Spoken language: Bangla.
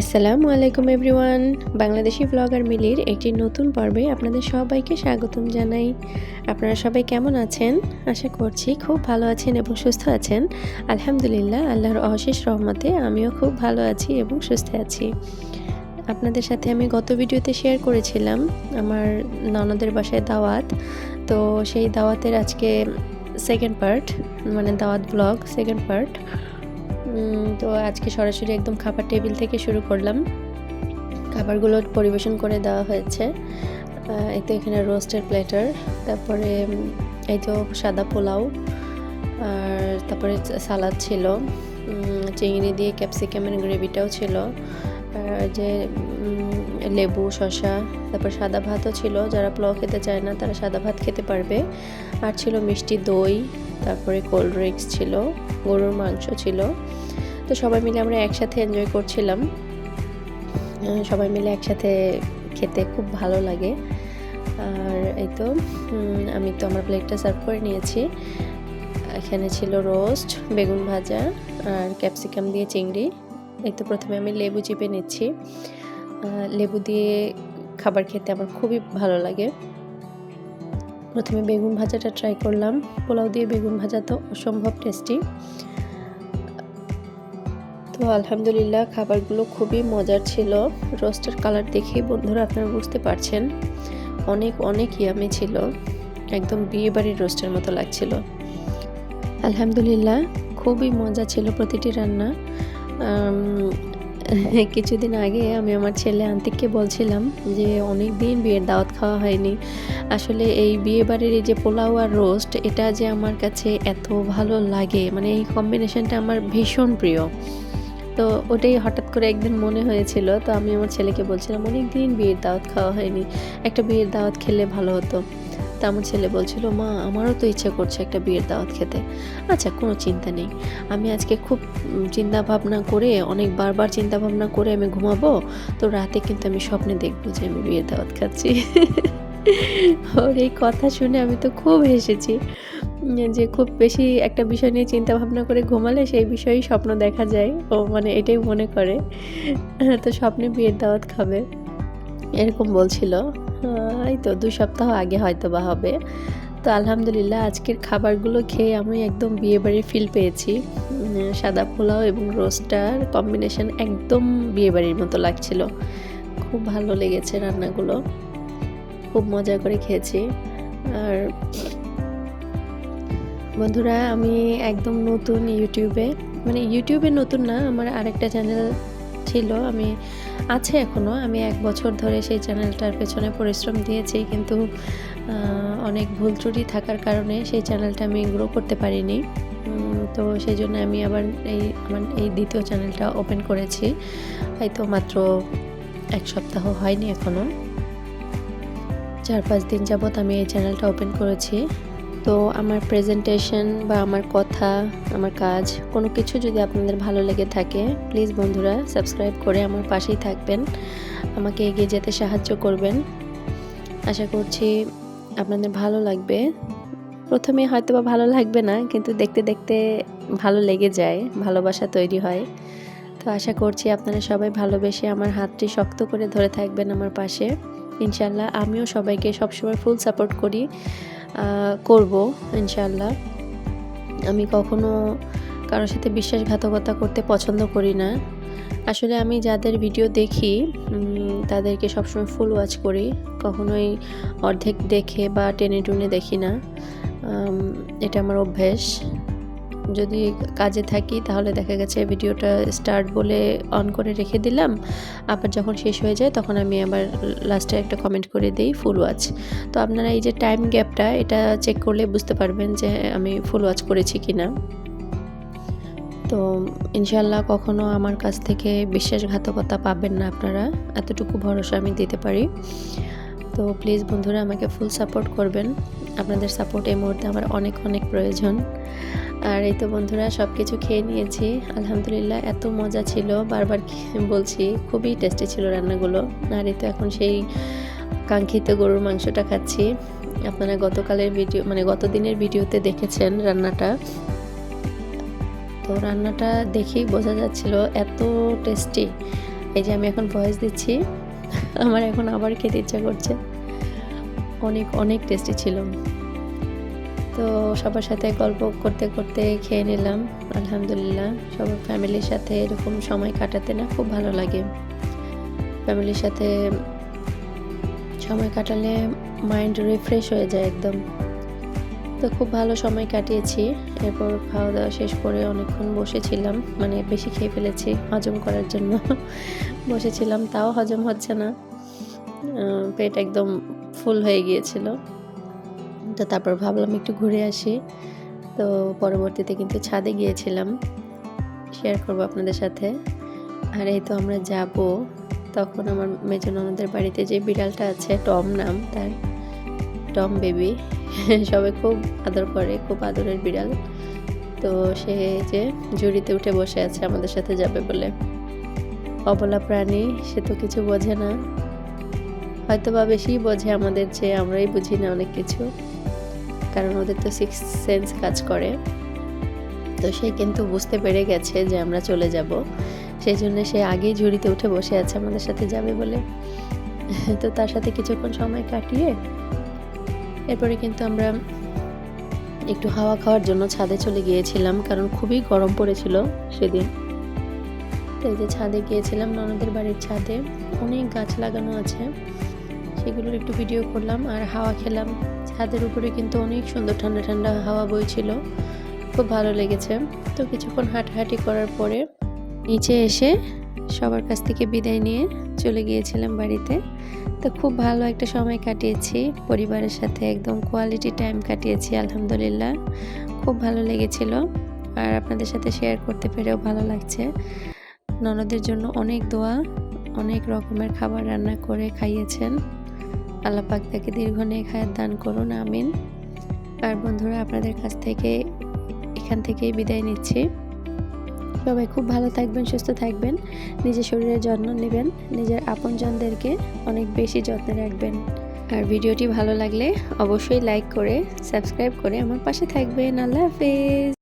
আসসালামু আলাইকুম এভরিওয়ান। বাংলাদেশি ব্লগার মিলির একটি নতুন পর্বে আপনাদের সবাইকে স্বাগতম জানাই। আপনারা সবাই কেমন আছেন? আশা করছি খুব ভালো আছেন এবং সুস্থ আছেন। আলহামদুলিল্লাহ, আল্লাহর অশেষ রহমতে আমিও খুব ভালো আছি এবং সুস্থ আছি। আপনাদের সাথে আমি গত ভিডিওতে শেয়ার করেছিলাম আমার ননদের বাসায় দাওয়াত। তো সেই দাওয়াতের আজকে সেকেন্ড পার্ট মানে দাওয়াত ব্লগ সেকেন্ড পার্ট তো আজকে সরাসরি একদম খাবার টেবিল থেকে শুরু করলাম। খাবারগুলো পরিবেশন করে দেওয়া হয়েছে। এই তো এখানে রোস্টের প্লেটার তারপরে এই তো সাদা পোলাও, আর তারপরে সালাদ ছিল। চিংড়ি দিয়ে ক্যাপসিকামের গ্রেভিটাও ছিল। আর যে লেবু, শসা, তারপর সাদা ভাতও ছিল। যারা পোলাও খেতে চায় না, তারা সাদা ভাত খেতে পারবে। আর ছিল মিষ্টি দই তারপরে কোল্ড ড্রিঙ্কস ছিল, গরুর মাংস ছিল। তো সবাই মিলে আমরা একসাথে এনজয় করছিলাম। সবাই মিলে একসাথে খেতে খুব ভালো লাগে। আর এই তো আমি তো আমার প্লেটটা সার্ভ করে নিয়েছি। এখানে ছিল রোস্ট বেগুন ভাজা আর ক্যাপসিকাম দিয়ে চিংড়ি। এই তো প্রথমে আমি লেবু চিপে নিচ্ছি। লেবু দিয়ে খাবার খেতে আমার খুবই ভালো লাগে। প্রথমে বেগুন ভাজাটা ট্রাই করলাম। পোলাও দিয়ে বেগুন ভাজা তো অসম্ভব টেস্টি তো আলহামদুলিল্লাহ খাবারগুলো খুবই মজার ছিল। রোস্টের কালার দেখেই বন্ধুরা আপনারা বুঝতে পারছেন। অনেক অনেক ইয়ামি ছিল। একদম বিয়ে বাড়ির রোস্টের মতো লাগছিল। আলহামদুলিল্লাহ খুবই মজা ছিল প্রতিটি রান্না। কিছুদিন আগে আমি আমার ছেলে আন্তিককে বলছিলাম যে, অনেক দিন বিয়ের দাওয়াত খাওয়া হয়নি। আসলে এই বিয়ে বাড়ির এই যে পোলাও আর রোস্ট, এটা যে আমার কাছে এত ভালো লাগে। মানে এই কম্বিনেশনটা আমার ভীষণ প্রিয়। তো ওটাই হঠাৎ করে একদিন মনে হয়েছিল। তো আমি আমার ছেলেকে বলছিলাম, অনেক দিন বিয়ের দাওয়াত খাওয়া হয়নি। একটা বিয়ের দাওয়াত খেলে ভালো হতো। তা আমার ছেলে বলছিল, মা, আমারও তো ইচ্ছা করছে একটা বিয়ের দাওয়াত খেতে। আচ্ছা কোনো চিন্তা নেই। আমি আজকে খুব চিন্তা ভাবনা করে, অনেক বারবার চিন্তা ভাবনা করে আমি ঘুমাবো। তো রাতে কিন্তু আমি স্বপ্নে দেখব যে আমি বিয়ের দাওয়াত খাচ্ছি। ওর এই কথা শুনে আমি তো খুব হেসেছি যে খুব বেশি একটা বিষয় নিয়ে চিন্তা ভাবনা করে ঘুমালে সেই বিষয়েই স্বপ্ন দেখা যায়। ও মানে এটাই মনে করে। তো স্বপ্নে বিয়ের দাওয়াত খাবে। এরকম বলছিল। এই তো দুই সপ্তাহ আগে হয়তো বা হবে। তো আলহামদুলিল্লাহ আজকের খাবারগুলো খেয়ে আমি একদম বিয়ে বাড়ির ফিল পেয়েছি। সাদা পোলাও এবং রোস্টার কম্বিনেশন একদম বিয়েবাড়ির মতো লাগছিল। খুব ভালো লেগেছে রান্নাগুলো। খুব মজা করে খেয়েছি। আর বন্ধুরা, আমি একদম নতুন ইউটিউবে মানে ইউটিউবে নতুন না, আমার আরেকটা চ্যানেল ছিল, আমি, আছে এখনও আমি এক বছর ধরে সেই চ্যানেলটার পেছনে পরিশ্রম দিয়েছি, কিন্তু অনেক ভুল ত্রুটি থাকার কারণে সেই চ্যানেলটা আমি গ্রো করতে পারিনি। তো সেই জন্য আমি আবার এই, আমার এই দ্বিতীয় চ্যানেলটা ওপেন করেছি। হয়তো মাত্র এক সপ্তাহ হয়নি এখনও চার পাঁচ দিন যাবৎ আমি এই চ্যানেলটা ওপেন করেছি। তো আমার প্রেজেন্টেশন বা আমার কথা, আমার কাজ, কোনো কিছু যদি আপনাদের ভালো লেগে থাকে প্লিজ বন্ধুরা সাবস্ক্রাইব করে আমার পাশেই থাকবেন। আমাকে এগিয়ে যেতে সাহায্য করবেন। আশা করছি আপনাদের ভালো লাগবে। প্রথমে হয়তো বা ভালো লাগবে না, কিন্তু দেখতে দেখতে ভালো লেগে যায়, ভালোবাসা তৈরি হয়। তো আশা করছি আপনারা সবাই ভালোবেসে আমার হাতটি শক্ত করে ধরে থাকবেন আমার পাশে। ইনশাল্লাহ আমিও সবাইকে সবসময় ফুল সাপোর্ট করি। করব ইনশাল্লাহ আমি কখনো কারোর সাথে বিশ্বাসঘাতকতা করতে পছন্দ করি না। আসলে আমি যাদের ভিডিও দেখি তাদেরকে সবসময় ফুল ওয়াচ করি। কখনোই অর্ধেক দেখে বা টেনে টুনে দেখি না। এটা আমার অভ্যেস। যদি কাজে থাকি, তাহলে দেখা গেছে ভিডিওটা স্টার্ট বলে অন করে রেখে দিলাম। আবার যখন শেষ হয়ে যায়, তখন আমি আবার লাস্টে একটা কমেন্ট করে দিই ফুল ওয়াচ তো আপনারা এই যে টাইম গ্যাপটা এটা চেক করলে বুঝতে পারবেন যে আমি ফুল ওয়াচ করেছি কি না তো ইনশাল্লাহ কখনো আমার কাছ থেকে বিশ্বাসঘাতকতা পাবেন না আপনারা। এতটুকু ভরসা আমি দিতে পারি। তো প্লিজ বন্ধুরা, আমাকে ফুল সাপোর্ট করবেন। আপনাদের সাপোর্ট এই মুহূর্তে আমার অনেক অনেক প্রয়োজন। আর এই তো বন্ধুরা সব কিছু খেয়ে নিয়েছি। আলহামদুলিল্লাহ, এত মজা ছিল। বারবার বলছি, খুবই টেস্টি ছিল রান্নাগুলো। আর এই তো এখন সেই কাঙ্ক্ষিত গরুর মাংসটা খাচ্ছি। আপনারা গতকালের ভিডিও মানে গত দিনের ভিডিওতে দেখেছেন রান্নাটা। তো রান্নাটা দেখেই বোঝা যাচ্ছিল এত টেস্টি এই যে আমি এখন ভয়েস দিচ্ছি। আমার এখন আবার খেতে ইচ্ছা করছে। অনেক অনেক টেস্টি ছিল। তো সবার সাথে গল্প করতে করতে খেয়ে নিলাম, আলহামদুলিল্লাহ। সবার ফ্যামিলির সাথে এরকম সময় কাটাতে না খুব ভালো লাগে। ফ্যামিলির সাথে সময় কাটালে মাইন্ড রিফ্রেশ হয়ে যায় একদম। তো খুব ভালো সময় কাটিয়েছি, এরপর খাওয়া দাওয়া শেষ করে অনেকক্ষণ বসেছিলাম মানে বেশি খেয়ে ফেলেছি হজম করার জন্য। বসেছিলাম, তাও হজম হচ্ছে না। পেট একদম ফুল হয়ে গিয়েছিল। তো তারপর ভাবলাম একটু ঘুরে আসি। তো পরবর্তীতে কিন্তু ছাদে গিয়েছিলাম। শেয়ার করব আপনাদের সাথে। আর এই তো আমরা যাব। তখন আমার মেজন ননদের বাড়িতে যে বিড়ালটা আছে, টম নাম তার, টম বেবি, সবাই খুব আদর করে, খুব আদরের বিড়াল। তো সে যে জুড়িতে উঠে বসে আছে, আমাদের সাথে যাবে বলে। অবলা প্রাণী, সে তো কিছু বোঝে না। হয়তো বা বেশি বোঝে আমাদের যে আমরাই বুঝি না অনেক কিছু। কারণ ওদের তো সিক্স সেন্স কাজ করে। তো সে কিন্তু বুঝতে পেরে গেছে যে আমরা চলে যাব। সেই জন্য সে আগেই ঝুড়িতে উঠে বসে আছে আমাদের সাথে যাবে বলে। তো তার সাথে কিছুক্ষণ সময় কাটিয়ে এরপরে কিন্তু আমরা একটু হাওয়া খাওয়ার জন্য ছাদে চলে গিয়েছিলাম, কারণ খুবই গরম পড়েছিল সেদিন। তো এই যে ছাদে গিয়েছিলাম ননদের বাড়ির ছাদে, অনেক গাছ লাগানো আছে। সেগুলোর একটু ভিডিও করলাম আর হাওয়া খেলাম। ছাদের উপরে কিন্তু অনেক সুন্দর ঠান্ডা ঠান্ডা হাওয়া বইছিল। খুব ভালো লেগেছে। তো কিছুক্ষণ হাঁটাহাঁটি করার পরে নিচে এসে সবার কাছ থেকে বিদায় নিয়ে চলে গিয়েছিলাম বাড়িতে। তো খুব ভালো একটা সময় কাটিয়েছি। পরিবারের সাথে একদম কোয়ালিটি টাইম কাটিয়েছি, আলহামদুলিল্লাহ। খুব ভালো লেগেছিল আর আপনাদের সাথে শেয়ার করতে পেরেও ভালো লাগছে। ননদের জন্য অনেক দোয়া, অনেক রকমের খাবার রান্না করে খাইয়েছেন। আল্লাহ পাক তাকে দীর্ঘ নেক হায়াত দান করুন, আমিন। আর বন্ধুরা, আপনাদের কাছ থেকে এখান থেকেই বিদায় নিচ্ছি। সবাই খুব ভালো থাকবেন, সুস্থ থাকবেন, নিজের শরীরের যত্ন নেবেন, নিজের আপনজনদেরকে অনেক বেশি যত্নে রাখবেন। আর ভিডিওটি ভালো লাগলে অবশ্যই লাইক করে সাবস্ক্রাইব করে আমার পাশে থাকবেন। আল্লাহ হাফেজ।